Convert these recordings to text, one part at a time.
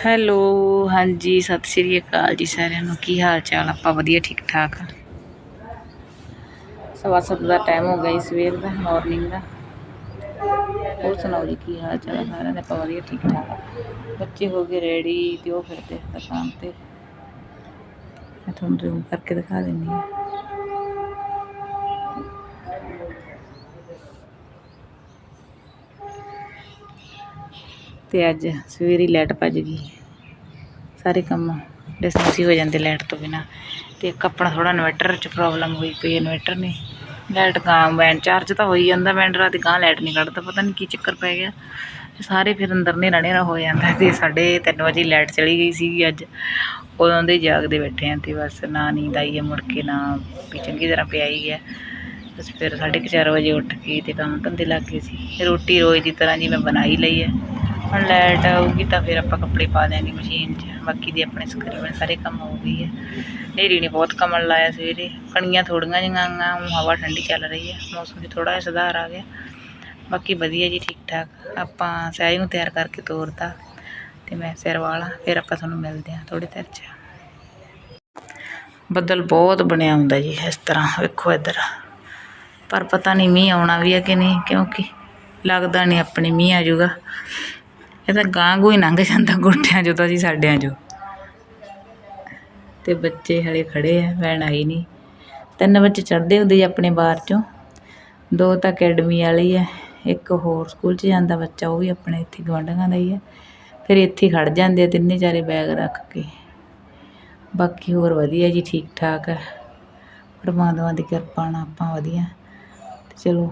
Hello, ਹਾਂਜੀ, ਸਤਿ ਸ਼੍ਰੀ ਅਕਾਲ ਜੀ ਸਾਰਿਆਂ ਨੂੰ। ਕੀ ਹਾਲ ਚਾਲ? ਆਪਾਂ ਵਧੀਆ, ਠੀਕ ਠਾਕ? ਆ ਸਵਾ ਸੱਤ ਦਾ ਟਾਈਮ ਹੋ ਗਿਆ ਜੀ ਸਵੇਰ ਦਾ ਮਾਰਨਿੰਗ ਦਾ। ਹੋਰ ਸੁਣਾਓ ਜੀ, ਕੀ ਹਾਲ ਚਾਲ ਆ ਸਾਰਿਆਂ ਦਾ? ਆਪਾਂ ਵਧੀਆ, ਠੀਕ ਠਾਕ ਆ। ਬੱਚੇ ਹੋ ਗਏ ਰੈਡੀ ਤੇ ਉਹ ਫਿਰਦੇ ਦੁਕਾਨ ਤੇ। ਮੈਂ ਤੁਹਾਨੂੰ ਜ਼ੂਮ ਕਰਕੇ ਦਿਖਾ ਦਿੰਦੀ ਹਾਂ। ਤੇ ਅੱਜ ਸਵੇਰੇ ਲਾਈਟ ਭੱਜ ਗਈ। ਸਾਰੇ ਕੰਮ ਡਿਸਮਿਸ ਹੀ ਹੋ ਜਾਂਦੇ ਲਾਈਟ ਤੋਂ ਬਿਨਾ। ਤੇ ਇੱਕ ਆਪਣਾ ਥੋੜਾ ਇਨਵਰਟਰ 'ਚ ਪ੍ਰੋਬਲਮ ਹੋਈ ਪਈ, ਇਨਵਰਟਰ ਨੇ। ਲਾਈਟ ਗਾਂ ਬੈਨ ਚਾਰਜ ਤਾਂ ਹੋਈ ਜਾਂਦਾ ਬੈਨ ਰਾਤ ਗਾਂ ਲਾਈਟ ਨਹੀਂ ਕੱਢਦਾ, ਪਤਾ ਨਹੀਂ ਕੀ ਚੱਕਰ ਪੈ ਗਿਆ। ਸਾਰੇ ਫਿਰ ਅੰਦਰ ਨੇਰਾ ਹਨੇਰਾ ਹੋ ਜਾਂਦਾ ਤੇ ਸਾਡੇ 3 ਵਜੇ ਲਾਈਟ ਚਲੀ ਗਈ ਸੀਗੀ ਅੱਜ। ਉਦੋਂ ਦੇ ਜਾਗਦੇ ਬੈਠੇ ਆਂ ਤੇ ਬਸ ਨਾ ਨੀਂਦ ਆਈ ਹੈ ਮੁੜ ਕੇ, ਨਾ ਵੀ ਚੰਗੀ ਤਰ੍ਹਾਂ ਪਿਆ ਹੀ। ਗਿਆ ਬਸ ਫਿਰ ਸਾਢੇ ਕੁ ਚਾਰ ਵਜੇ ਉੱਠ ਕੇ ਤੇ ਕੰਮ ਧੰਦੇ ਲੱਗ ਗਏ ਸੀ। ਰੋਟੀ ਰੋਜ਼ ਦੀ ਤਰ੍ਹਾਂ ਜੀ ਮੈਂ ਬਣਾਈ ਲਈ ਹੈ। ਹੁਣ ਲਾਈਟ ਆਊਗੀ ਤਾਂ ਫਿਰ ਆਪਾਂ ਕੱਪੜੇ ਪਾ ਦਿਆਂਗੇ ਮਸ਼ੀਨ 'ਚ। ਬਾਕੀ ਦੇ ਆਪਣੇ ਸਕਰੀਬਨ ਸਾਰੇ ਕੰਮ ਹੋ ਗਈ ਹੈ। ਹਨੇਰੀ ਨੇ ਬਹੁਤ ਕਮਲ ਲਾਇਆ ਸਵੇਰੇ। ਕਣੀਆਂ ਥੋੜੀਆਂ ਜਿਹੀਆਂ ਆਈਆਂ ਊਂ ਹਵਾ ਠੰਡੀ ਚੱਲ ਰਹੀ ਹੈ। ਮੌਸਮ 'ਚ ਥੋੜਾ ਜਿਹਾ ਸੁਧਾਰ ਆ ਗਿਆ। ਬਾਕੀ ਵਧੀਆ ਜੀ ਠੀਕ ਠਾਕ ਆਪਾਂ ਸਹਿਜ ਨੂੰ ਤਿਆਰ ਕਰਕੇ ਤੋਰਤਾ ਤੇ ਮੈਂ ਸਿਰ ਵਾਲਾ, ਫਿਰ ਆਪਾਂ ਤੁਹਾਨੂੰ ਮਿਲਦੇ ਹਾਂ ਥੋੜੀ ਦੇਰ 'ਚ। ਬੱਦਲ ਬਹੁਤ ਬਣਿਆ ਹੁੰਦਾ ਜੀ ਇਸ ਤਰ੍ਹਾਂ, ਵੇਖੋ ਇੱਧਰ। ਪਰ ਪਤਾ ਨਹੀਂ ਮੀਂਹ ਆਉਣਾ ਵੀ ਹੈ ਕਿ ਨਹੀਂ, ਕਿਉਂਕਿ ਲੱਗਦਾ ਨਹੀਂ ਆਪਣੇ ਮੀਂਹ ਆ ਜਾਊਗਾ। ਇਹ ਤਾਂ ਗਾਂ ਗੂੰ ਹੀ ਲੰਘ ਜਾਂਦਾ ਗੋਡਿਆਂ 'ਚੋਂ ਤਾਂ ਜੀ ਸਾਡਿਆਂ 'ਚੋਂ। ਅਤੇ ਬੱਚੇ ਹਲੇ ਖੜੇ ਆ, ਵੈਣ ਆਈ ਨਹੀਂ ਤਿੰਨ ਬੱਚੇ ਚੜ੍ਹਦੇ ਹੁੰਦੇ ਜੀ ਆਪਣੇ ਬਾਹਰ 'ਚੋਂ। ਦੋ ਤਾਂ ਅਕੈਡਮੀ ਵਾਲੀ ਹੈ ਇੱਕ ਹੋਰ ਸਕੂਲ 'ਚ ਜਾਂਦਾ ਬੱਚਾ, ਉਹ ਵੀ ਆਪਣੇ ਇੱਥੇ ਗੁਆਂਢੀਆਂ ਦਾ ਹੀ ਹੈ ਫਿਰ ਇੱਥੇ ਹੀ ਖੜ ਜਾਂਦੇ ਆ, ਤਿੰਨੇ ਚਾਰੇ ਬੈਗ ਰੱਖ ਕੇ। ਬਾਕੀ ਹੋਰ ਵਧੀਆ ਜੀ ਠੀਕ ਠਾਕ ਹੈ ਪਰਮਾਤਮਾ ਦੀ ਕਿਰਪਾ ਨਾਲ ਆਪਾਂ ਵਧੀਆ। ਤੇ ਚਲੋ,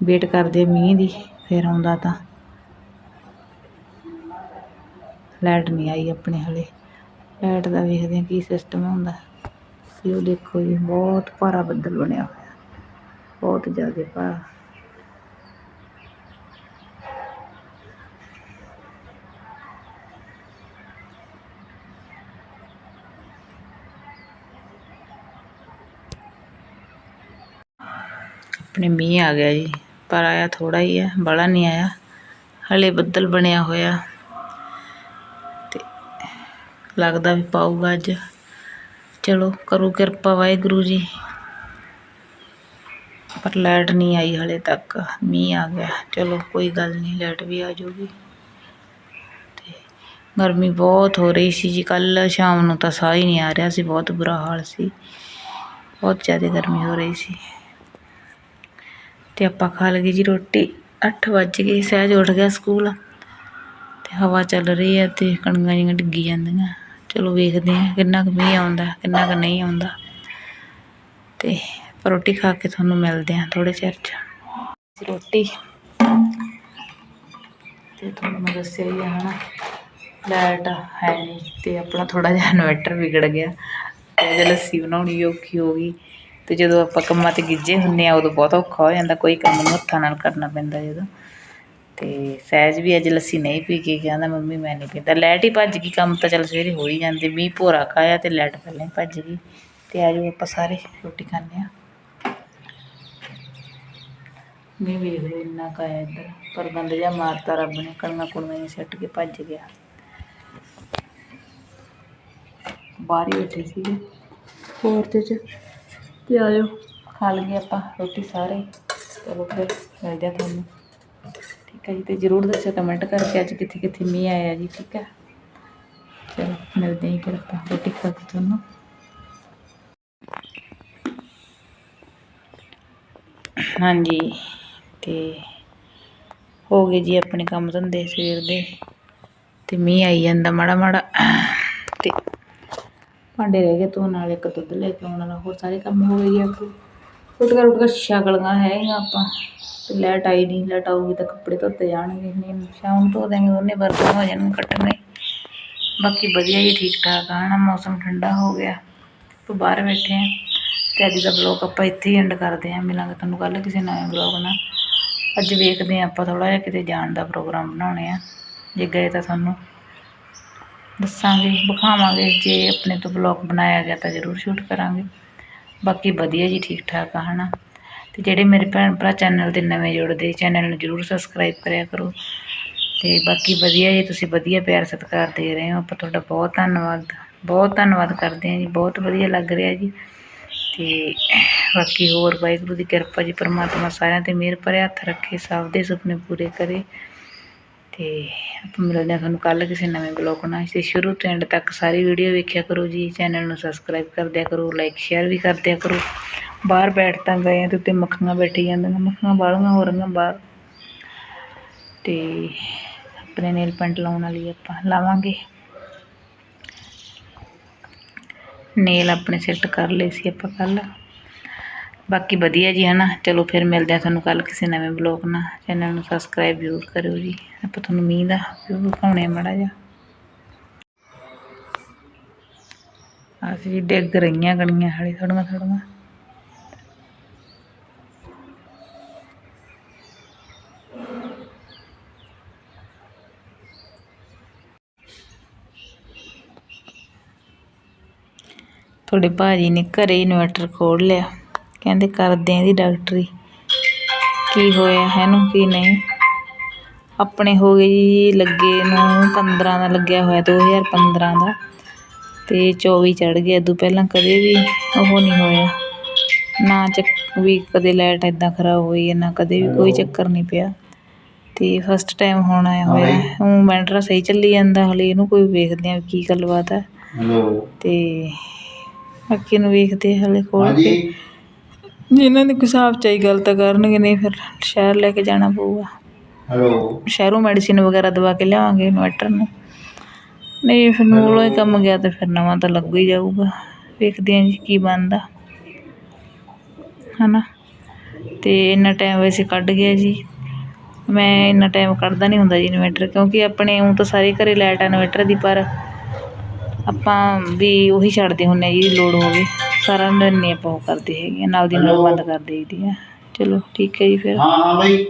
ਵੇਟ ਕਰਦੇ ਮੀਂਹ ਦੀ, ਫਿਰ ਆਉਂਦਾ ਤਾਂ। ਲਾਈਟ ਨਹੀਂ ਆਈ ਆਪਣੇ ਹਲੇ। ਲਾਈਟ ਦਾ ਵੇਖਦੇ ਆ ਕੀ ਸਿਸਟਮ ਹੁੰਦਾ। ਵੀ ਉਹ ਦੇਖੋ ਜੀ, ਬਹੁਤ ਭਾਰਾ ਬੱਦਲ ਬਣਿਆ ਹੋਇਆ। ਬਹੁਤ ਜ਼ਿਆਦਾ ਭਾਰਾ। ਆਪਣੇ ਮੀਂਹ ਆ ਗਿਆ ਜੀ, ਪਰ ਆਇਆ ਥੋੜਾ ਹੀ ਹੈ ਬੜਾ ਨਹੀਂ ਆਇਆ। ਹਲੇ ਬੱਦਲ ਬਣਿਆ ਹੋਇਆ। ਲੱਗਦਾ ਵੀ ਪਾਊਗਾ ਅੱਜ। ਚਲੋ, ਕਰੋ ਕਿਰਪਾ ਵਾਹਿਗੁਰੂ ਜੀ। ਪਰ ਲਾਈਟ ਨਹੀਂ ਆਈ ਹਲੇ ਤੱਕ। ਮੀਂਹ ਆ ਗਿਆ। ਚਲੋ, ਕੋਈ ਗੱਲ ਨਹੀਂ, ਲਾਈਟ ਵੀ ਆ ਜਾਊਗੀ। ਤੇ ਗਰਮੀ ਬਹੁਤ ਹੋ ਰਹੀ ਸੀ ਜੀ। ਕੱਲ ਸ਼ਾਮ ਨੂੰ ਤਾਂ ਸਾਹ ਹੀ ਨਹੀਂ ਆ ਰਿਹਾ ਸੀ। ਬਹੁਤ ਬੁਰਾ ਹਾਲ ਸੀ। ਬਹੁਤ ਜ਼ਿਆਦਾ ਗਰਮੀ ਹੋ ਰਹੀ ਸੀ। ਤੇ ਆਪਾਂ ਖਾ ਲਗੇ ਜੀ ਰੋਟੀ। 8 ਵੱਜ ਗਏ। ਸਹਿਜ ਉੱਠ ਗਿਆ ਸਕੂਲ। ਤੇ ਹਵਾ ਚੱਲ ਰਹੀ ਹੈ ਤੇ ਕਣੀਆਂ ਜਿਹੀਆਂ ਡਿੱਗੀ ਜਾਂਦੀਆਂ। ਚਲੋ ਵੇਖਦੇ ਹਾਂ ਕਿੰਨਾ ਕੁ ਮੀਂਹ ਆਉਂਦਾ, ਕਿੰਨਾ ਕੁ ਨਹੀਂ ਆਉਂਦਾ। ਤੇ ਰੋਟੀ ਖਾ ਕੇ ਤੁਹਾਨੂੰ ਮਿਲਦੇ ਹਾਂ ਥੋੜੇ ਚਿਰ 'ਚ। ਰੋਟੀ। ਤੇ ਤੁਹਾਨੂੰ ਮੈਂ ਦੱਸਿਆ ਹੀ ਆ, ਹਨਾ। ਲਾਈਟ ਹੈ ਨਹੀਂ ਤੇ ਆਪਣਾ ਥੋੜਾ ਜਿਹਾ ਇਨਵਰਟਰ ਵਿਗੜ ਗਿਆ। ਤੇ ਅੱਜ ਲੱਸੀ ਬਣਾਉਣੀ ਔਖੀ ਹੋ ਗਈ। ਤੇ ਜਦੋਂ ਆਪਾਂ ਕੰਮਾਂ ਤੇ ਗਿੱਜੇ ਹੁੰਨੇ ਆ ਉਦੋਂ ਬਹੁਤ ਔਖਾ ਹੋ ਜਾਂਦਾ। ਕੋਈ ਕੰਮ ਨੂੰ ਹੱਥਾਂ ਨਾਲ ਕਰਨਾ ਪੈਂਦਾ ਜਦੋਂ। ਅਤੇ ਸਹਿਜ ਵੀ ਅੱਜ ਲੱਸੀ ਨਹੀਂ ਪੀ ਕੇ ਕਹਿੰਦਾ ਮੰਮੀ ਮੈਂ ਨਹੀਂ ਪੀਂਦਾ। ਲਾਈਟ ਹੀ ਭੱਜ ਗਈ, ਕੰਮ ਤਾਂ ਚੱਲ ਸਵੇਰੇ ਹੋ ਹੀ ਜਾਂਦੇ, ਮੀਂਹ ਭੋਰਾ ਖਾਇਆ ਅਤੇ ਲਾਈਟ ਪਹਿਲਾਂ ਹੀ ਭੱਜ ਗਈ। ਅਤੇ ਆ ਜਾਓ ਆਪਾਂ ਸਾਰੇ ਰੋਟੀ ਖਾਂਦੇ ਹਾਂ। ਮੀਂਹ ਵੇਖ ਲਓ ਇੰਨਾ ਕੁ ਇੱਧਰ, ਪਰ ਬੰਦ ਜਿਹਾ ਮਾਰਤਾ ਰੱਬ ਨੇ ਕਣੀਆਂ ਕੁਣੀਆਂ ਜਿਹੀਆਂ ਸਿੱਟ ਕੇ ਭੱਜ ਗਿਆ। ਬਾਹਰ ਹੀ ਬੈਠੇ ਸੀਗੇ। ਹੋਰ ਤੇ ਚ? ਤੇ ਆ ਜਾਓ, ਖਾ ਲਈਏ ਆਪਾਂ ਰੋਟੀ ਸਾਰੇ। ਚਲੋ ਫਿਰ, ਮਿਲਦੇ ਆ ਤੁਹਾਨੂੰ। ਠੀਕ ਹੈ ਜੀ ਤੇ ਜਰੂਰ ਦੱਸਿਓ ਕਮੈਂਟ ਕਰਕੇ ਅੱਜ ਕਿੱਥੇ ਕਿੱਥੇ ਮੀਂਹ ਆਇਆ ਜੀ, ਠੀਕ ਹੈ। ਚਲੋ, ਮਿਲਦੇ ਹਾਂ ਫਿਰ ਆਪਾਂ ਰੋਟੀ ਖਾ ਕੇ ਤੁਹਾਨੂੰ। ਹਾਂਜੀ, ਤੇ ਹੋ ਗਏ ਜੀ ਆਪਣੇ ਕੰਮ ਧੰਦੇ ਸਵੇਰ ਦੇ, ਤੇ ਮੀਂਹ ਆਈ ਜਾਂਦਾ ਮਾੜਾ ਮਾੜਾ। ਤੇ ਭਾਂਡੇ ਰਹਿ ਗਏ ਧੋਣ ਵਾਲੇ, ਇੱਕ ਦੁੱਧ ਲੈ ਕੇ ਆਉਣ ਨਾਲ ਹੋਰ ਸਾਰੇ ਕੰਮ ਹੋ ਗਏ ਜੀ ਆਪਣੇ ਰੋਟੀਆਂ ਰੋਟੀਆਂ ਛਕਲੀਆਂ ਹੈਗੀਆਂ ਆਪਾਂ। ਤੇ ਲਾਈਟ ਆਈ ਨਹੀਂ ਲੈਟ ਆਊਗੀ ਤਾਂ ਕੱਪੜੇ ਧੋਤੇ ਜਾਣਗੇ। ਨਹੀਂ ਸ਼ਾਮ ਨੂੰ ਧੋ ਦੇਂਗੇ ਉਹਨੇ ਬਰਤਨ ਹੋ ਜਾਣਗੇ ਕੱਟਣੇ। ਬਾਕੀ ਵਧੀਆ ਜੀ, ਠੀਕ ਠਾਕ ਆ ਨਾ ਮੌਸਮ ਠੰਡਾ ਹੋ ਗਿਆ। ਆਪਾਂ ਬਾਹਰ ਬੈਠੇ ਆ। ਤੇ ਅੱਜ ਦਾ ਬਲੌਗ ਆਪਾਂ ਇੱਥੇ ਹੀ ਐਂਡ ਕਰਦੇ ਆ। ਮਿਲਾਂਗੇ ਤੁਹਾਨੂੰ ਕੱਲ ਕਿਸੇ ਨਵੇਂ ਬਲੌਗ ਨਾਲ। ਅੱਜ ਵੇਖਦੇ ਆ ਆਪਾਂ ਥੋੜਾ ਜਿਹਾ ਕਿਤੇ ਜਾਣ ਦਾ ਪ੍ਰੋਗਰਾਮ ਬਣਾਉਣੇ ਆ। ਜੇ ਗਏ ਤਾਂ ਤੁਹਾਨੂੰ ਦੱਸਾਂਗੇ, ਵਿਖਾਵਾਂਗੇ। ਜੇ ਆਪਣੇ ਤੋਂ ਬਲੌਗ ਬਣਾਇਆ ਗਿਆ ਤਾਂ ਜ਼ਰੂਰ ਸ਼ੂਟ ਕਰਾਂਗੇ। ਬਾਕੀ ਵਧੀਆ ਜੀ, ਠੀਕ ਠਾਕ ਆ, ਹਨਾ? ਤੇ ਜਿਹੜੇ ਮੇਰੇ ਭੈਣ ਭਰਾ ਚੈਨਲ ਦੇ ਨਵੇਂ ਜੁੜਦੇ ਚੈਨਲ ਨੂੰ ਜ਼ਰੂਰ ਸਬਸਕ੍ਰਾਈਬ ਕਰਿਆ ਕਰੋ। ਤੇ ਬਾਕੀ ਵਧੀਆ ਜੀ, ਤੁਸੀਂ ਵਧੀਆ ਪਿਆਰ ਸਤਿਕਾਰ ਦੇ ਰਹੇ ਹੋ। ਆਪਾਂ ਤੁਹਾਡਾ ਬਹੁਤ ਧੰਨਵਾਦ ਬਹੁਤ ਧੰਨਵਾਦ ਕਰਦੇ ਹਾਂ ਜੀ, ਬਹੁਤ ਵਧੀਆ ਲੱਗ ਰਿਹਾ ਜੀ। ਤੇ ਬਾਕੀ ਹੋਰ ਵਾਹਿਗੁਰੂ ਦੀ ਕਿਰਪਾ ਜੀ, ਪਰਮਾਤਮਾ ਸਾਰਿਆਂ ਤੇ ਮਿਹਰ ਭਰਿਆ ਹੱਥ ਰੱਖੇ, ਸਭ ਦੇ ਸੁਪਨੇ ਪੂਰੇ ਕਰੇ। ਤੇ ਆਪਾਂ ਮਿਲਦੇ ਹਾਂ ਤੁਹਾਨੂੰ ਕੱਲ ਕਿਸੇ ਨਵੇਂ ਬਲੌਗ ਨਾਲ। ਤੇ ਸ਼ੁਰੂ ਤੋਂ ਐਂਡ ਤੱਕ ਸਾਰੀ ਵੀਡੀਓ ਵੇਖਿਆ ਕਰੋ ਜੀ। ਚੈਨਲ ਨੂੰ ਸਬਸਕ੍ਰਾਈਬ ਕਰ ਦਿਆ ਕਰੋ ਲਾਈਕ ਸ਼ੇਅਰ ਵੀ ਕਰ ਦਿਆ ਕਰੋ। ਬਾਹਰ ਬੈਠ ਤਾਂ ਗਏ ਆ ਤੇ ਉੱਤੇ ਮੱਖੀਆਂ ਬੈਠੀ ਜਾਂਦੀਆਂ ਮੱਖੀਆਂ ਬਾਹਲੀਆਂ ਹੋ ਰਹੀਆਂ ਬਾਹਰ। ਤੇ ਆਪਣੇ ਨੇਲ ਪੈਂਟ ਲਾਉਣ ਵਾਲੀ ਆਪਾਂ ਲਾਵਾਂਗੇ। ਨੇਲ ਆਪਣੇ ਸੈੱਟ ਕਰ ਲਏ ਸੀ ਆਪਾਂ ਕੱਲ ਬਾਕੀ ਵਧੀਆ ਜੀ, ਹਨਾ? ਚਲੋ ਫਿਰ ਮਿਲਦੇ ਆ ਤੁਹਾਨੂੰ ਕੱਲ ਕਿਸੇ ਨਵੇਂ ਬਲੌਗ ਨਾਲ। ਚੈਨਲ ਨੂੰ ਸਬਸਕ੍ਰਾਈਬ ਜ਼ਰੂਰ ਕਰਿਓ ਜੀ। ਆਪਾਂ ਤੁਹਾਨੂੰ ਮੀਂਹ ਦਾ ਵਿਊ ਵਿਖਾਉਣੇ ਮੜਾ ਜਾ ਅਸੀਂ ਡਿੱਗ ਰਹੀਆਂ ਗਣੀਆਂ ਹਾਲੇ ਥੋੜੀਆਂ ਥੋੜੀਆਂ ਤੁਹਾਡੇ ਭਾਜੀ ਨੇ ਘਰੇ ਇਨਵਰਟਰ ਖੋਲ ਲਿਆ। ਕਹਿੰਦੇ ਕਰਦੇ ਆ ਇਹਦੀ ਡਾਕਟਰੀ। ਕੀ ਹੋਇਆ ਹੈ ਇਹਨੂੰ ਕੀ ਨਹੀਂ। ਆਪਣੇ ਹੋ ਗਏ ਜੀ ਲੱਗੇ ਨੂੰ 15 ਦਾ ਲੱਗਿਆ ਹੋਇਆ 2015 ਦਾ। ਤੇ 24 ਚੜ ਗਿਆ ਇਦੋਂ ਪਹਿਲਾਂ ਕਦੇ ਵੀ ਉਹ ਨਹੀਂ ਹੋਇਆ। ਨਾ ਚੱਕ ਵੀ ਕਦੇ ਲਾਈਟ ਇਦਾਂ ਖਰਾਬ ਹੋਈ ਹੈ ਨਾ ਕਦੇ ਵੀ ਕੋਈ ਚੱਕਰ ਨਹੀਂ ਪਿਆ। ਤੇ ਫਸਟ ਟਾਈਮ ਹੁਣ ਆਇਆ ਹੋਇਆ ਉਹ ਮੈਂਟਰਾ ਸਹੀ ਚੱਲੀ ਜਾਂਦਾ ਹਲੇ ਇਹਨੂੰ ਕੋਈ ਵੇਖਦੇ ਆ ਕੀ ਗੱਲਬਾਤ ਹੈ ਤੇ ਬਾਕੀ ਨੂੰ ਵੇਖਦੇ ਹਲੇ ਖੋਲ ਕੇ ਹਾਂਜੀ ਜਿਨ੍ਹਾਂ ਦੀ ਕੋਈ ਹਿਸਾਬ ਚਾਈ ਗੱਲ ਤਾਂ ਕਰਨਗੇ ਨਹੀਂ ਫਿਰ ਸ਼ਹਿਰ ਲੈ ਕੇ ਜਾਣਾ ਪਊਗਾ। ਹੈਲੋ। ਸ਼ਹਿਰੋਂ ਮੈਡੀਸਿਨ ਵਗੈਰਾ ਦਵਾ ਕੇ ਲਿਆਵਾਂਗੇ ਇਨਵਰਟਰ ਨੂੰ। ਨਹੀਂ ਫਿਰ ਨੂਲੋਂ ਹੀ ਕੰਮ ਗਿਆ ਤਾਂ ਫਿਰ ਨਵਾਂ ਤਾਂ ਲੱਗੂ ਹੀ ਜਾਊਗਾ। ਵੇਖਦੇ ਹਾਂ ਜੀ ਕੀ ਬਣਦਾ। ਹਨਾ? ਤੇ ਇੰਨਾ ਟਾਈਮ ਵੈਸੇ ਕੱਢ ਗਿਆ ਜੀ। ਮੈਂ ਇੰਨਾ ਟਾਈਮ ਕੱਢਦਾ ਨਹੀਂ ਹੁੰਦਾ ਜੀ ਇਨਵਰਟਰ ਕਿਉਂਕਿ ਆਪਣੇ ਉਹ ਤਾਂ ਸਾਰੇ ਘਰੇ ਲਾਈਟ ਆ ਇਨਵਰਟਰ ਦੀ ਪਰ ਆਪਾਂ ਵੀ ਉਹੀ ਛੱਡਦੇ ਹੁੰਨੇ ਜੀ ਲੋੜ ਹੋਵੇ। ਸਾਰਾ ਦਿਨ ਨਹੀਂ ਆਪਾਂ ਉਹ ਕਰਦੇ ਹੈਗੇ ਨਾਲ ਦੀ ਨਾਲ ਬੰਦ ਕਰ ਦੇਈਦੀ ਆ। ਚਲੋ ਠੀਕ ਹੈ ਜੀ ਫਿਰ। ਹਾਂ ਹਾਂ ਬਈ।